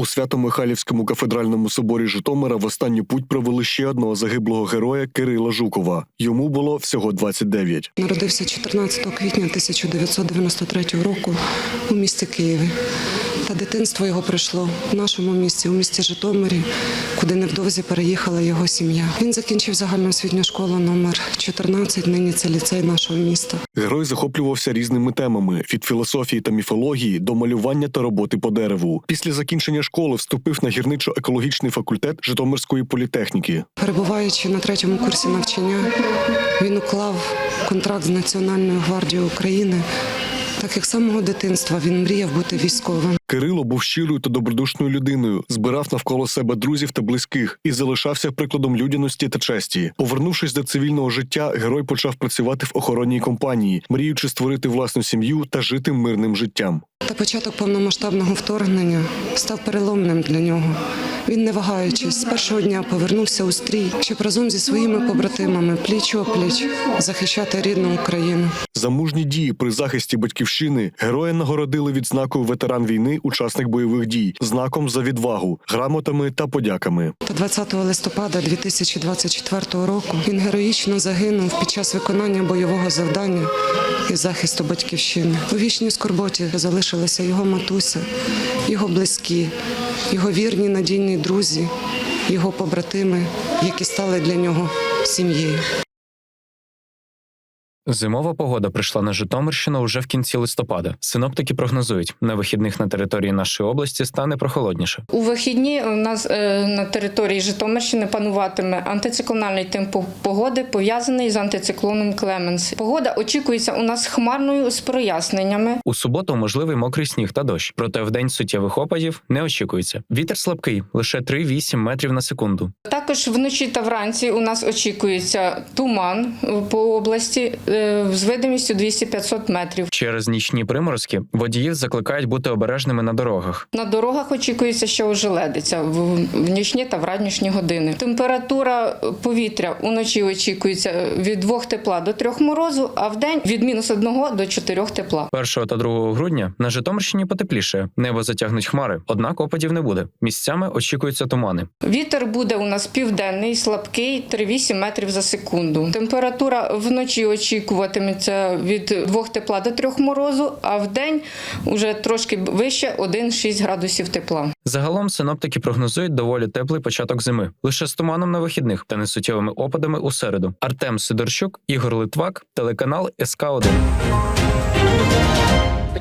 У Свято-Михайлівському кафедральному соборі Житомира в останню путь провели ще одного загиблого героя Кирила Жукова. Йому було всього 29. Народився 14 квітня 1993 року у місті Києві. Та дитинство його пройшло в нашому місті, у місті Житомирі, куди невдовзі переїхала його сім'я. Він закінчив загальноосвітню школу номер 14, нині це ліцей нашого міста. Герой захоплювався різними темами від філософії та міфології до малювання та роботи по дереву. Після закінчення школи вступив на гірничо-екологічний факультет Житомирської політехніки. Перебуваючи на третьому курсі навчання, він уклав контракт з Національною гвардією України. Так як з самого дитинства він мріяв бути військовим. Кирило був щирою та добродушною людиною, збирав навколо себе друзів та близьких і залишався прикладом людяності та честі. Повернувшись до цивільного життя, герой почав працювати в охоронній компанії, мріючи створити власну сім'ю та жити мирним життям. Та початок повномасштабного вторгнення став переломним для нього. Він, не вагаючись, з першого дня повернувся у стрій, щоб разом зі своїми побратимами пліч опліч захищати рідну Україну. За мужні дії при захисті батьківщини героя нагородили відзнакою ветеран війни, учасник бойових дій, знаком за відвагу, грамотами та подяками. Та 20 листопада 2024 року він героїчно загинув під час виконання бойового завдання і захисту батьківщини. У вічній скорботі залишилася його матуся, його близькі, його вірні надійні друзі, його побратими, які стали для нього сім'єю. Зимова погода прийшла на Житомирщину вже в кінці листопада. Синоптики прогнозують, на вихідних на території нашої області стане прохолодніше. У вихідні у нас е, на території Житомирщини пануватиме антициклональний тип погоди, пов'язаний з антициклоном Клеменс. Погода очікується у нас хмарною з проясненнями. У суботу можливий мокрий сніг та дощ, проте в день суттєвих опадів не очікується. Вітер слабкий, лише 3-8 метрів на секунду. Також вночі та вранці у нас очікується туман по області е, з видимістю 200-500 метрів. Через нічні приморозки водіїв закликають бути обережними на дорогах. На дорогах очікується, що ожеледиться в нічні та в ранішні години. Температура повітря уночі очікується від 2 тепла до 3 морозу, а в день від мінус 1 до 4 тепла. 1 та 2 грудня на Житомирщині потепліше. Небо затягнуть хмари, однак опадів не буде. Місцями очікуються тумани. Вітер буде у нас південний, слабкий 3-8 метрів за секунду. Температура вночі очікуватиметься від 2 тепла до 3 морозу, а в день уже трошки вище 1-6 градусів тепла. Загалом синоптики прогнозують доволі теплий початок зими, лише з туманом на вихідних та несуттєвими опадами у середу. Артем Сидорчук, Ігор Литвак, телеканал СК 1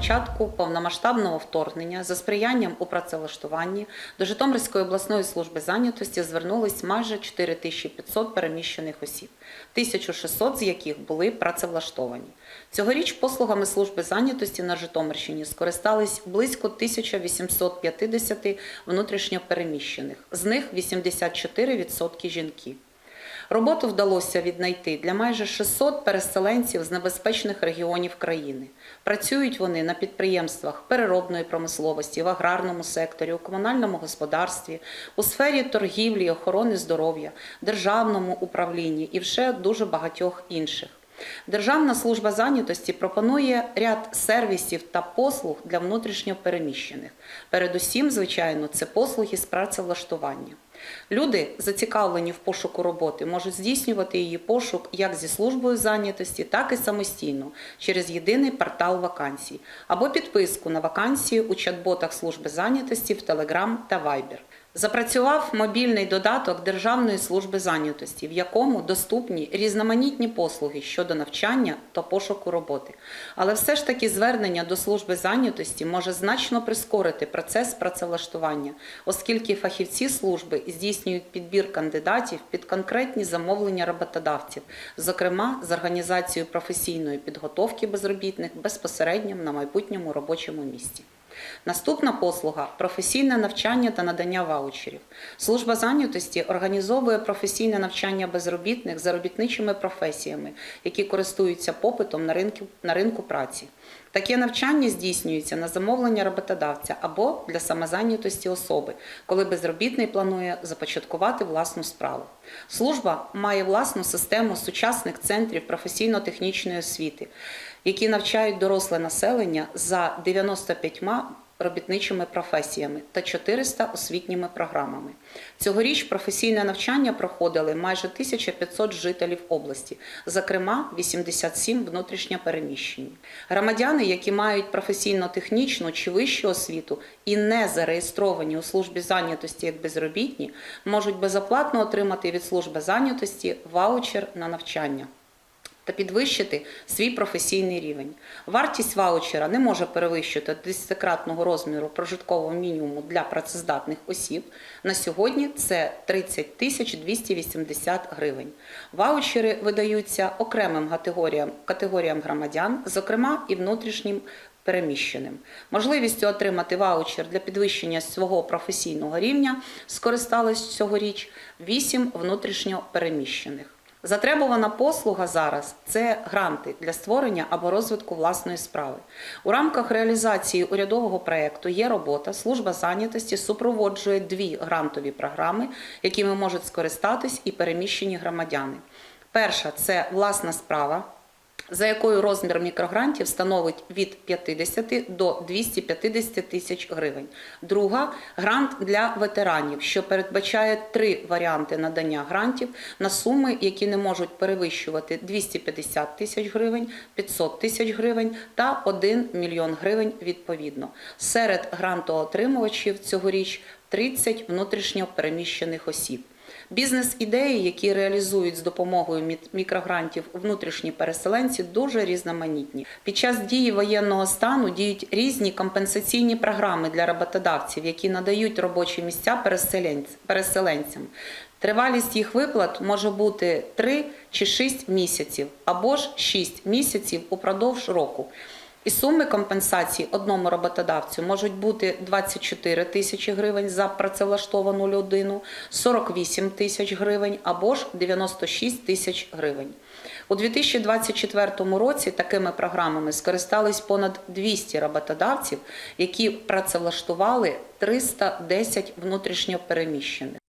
початку повномасштабного вторгнення за сприянням у працевлаштуванні до Житомирської обласної служби зайнятості звернулись майже 4500 переміщених осіб, 1600 з яких були працевлаштовані. Цьогоріч послугами служби зайнятості на Житомирщині скористались близько 1850 внутрішньопереміщених, з них 84% жінки. Роботу вдалося віднайти для майже 600 переселенців з небезпечних регіонів країни. Працюють вони на підприємствах переробної промисловості, в аграрному секторі, у комунальному господарстві, у сфері торгівлі, охорони здоров'я, державному управлінні і ще дуже багатьох інших. Державна служба зайнятості пропонує ряд сервісів та послуг для внутрішньопереміщених. Передусім, звичайно, це послуги з працевлаштування. Люди, зацікавлені в пошуку роботи, можуть здійснювати її пошук як зі службою зайнятості, так і самостійно через єдиний портал вакансій або підписку на вакансії у чат-ботах служби зайнятості в Telegram та Viber. Запрацював мобільний додаток Державної служби зайнятості, в якому доступні різноманітні послуги щодо навчання та пошуку роботи. Але все ж таки звернення до служби зайнятості може значно прискорити процес працевлаштування, оскільки фахівці служби здійснюють підбір кандидатів під конкретні замовлення роботодавців, зокрема з організацією професійної підготовки безробітних безпосередньо на майбутньому робочому місці. Наступна послуга професійне навчання та надання ваучерів. Служба зайнятості організовує професійне навчання безробітних за робітничими професіями, які користуються попитом на ринку, на ринку праці. Таке навчання здійснюється на замовлення роботодавця або для самозайнятості особи, коли безробітний планує започаткувати власну справу. Служба має власну систему сучасних центрів професійно-технічної освіти, які навчають доросле населення за 95 робітничими професіями та 400 освітніми програмами. Цьогоріч професійне навчання проходили майже 1500 жителів області, зокрема 87 внутрішньо переміщені. Громадяни, які мають професійно-технічну чи вищу освіту і не зареєстровані у службі зайнятості як безробітні, можуть безоплатно отримати від служби зайнятості ваучер на навчання та підвищити свій професійний рівень. Вартість ваучера не може перевищити 10-кратного розміру прожиткового мінімуму для працездатних осіб. На сьогодні це 30 тисяч 280 гривень. Ваучери видаються окремим категоріям, категоріям громадян, зокрема і внутрішнім переміщеним. Можливістю отримати ваучер для підвищення свого професійного рівня скористались цьогоріч 8 внутрішньо переміщених. Затребувана послуга зараз це гранти для створення або розвитку власної справи. У рамках реалізації урядового проєкту є робота. Служба зайнятості супроводжує дві грантові програми, якими можуть скористатись і переміщені громадяни. Перша це власна справа за якою розмір мікрогрантів становить від 50 до 250 тисяч гривень. Друга грант для ветеранів, що передбачає три варіанти надання грантів на суми, які не можуть перевищувати 250 тисяч гривень, 500 тисяч гривень та 1 мільйон гривень відповідно. Серед грантоотримувачів цьогоріч 30 внутрішньо переміщених осіб. Бізнес-ідеї, які реалізують з допомогою мікрогрантів внутрішні переселенці, дуже різноманітні. Під час дії воєнного стану діють різні компенсаційні програми для роботодавців, які надають робочі місця переселенцям. Тривалість їх виплат може бути 3 чи 6 місяців або ж 6 місяців упродовж року. І суми компенсації одному роботодавцю можуть бути 24 тисячі гривень за працевлаштовану людину, 48 тисяч гривень або ж 96 тисяч гривень. У 2024 році такими програмами скористались понад 200 роботодавців, які працевлаштували 310 внутрішньо переміщених.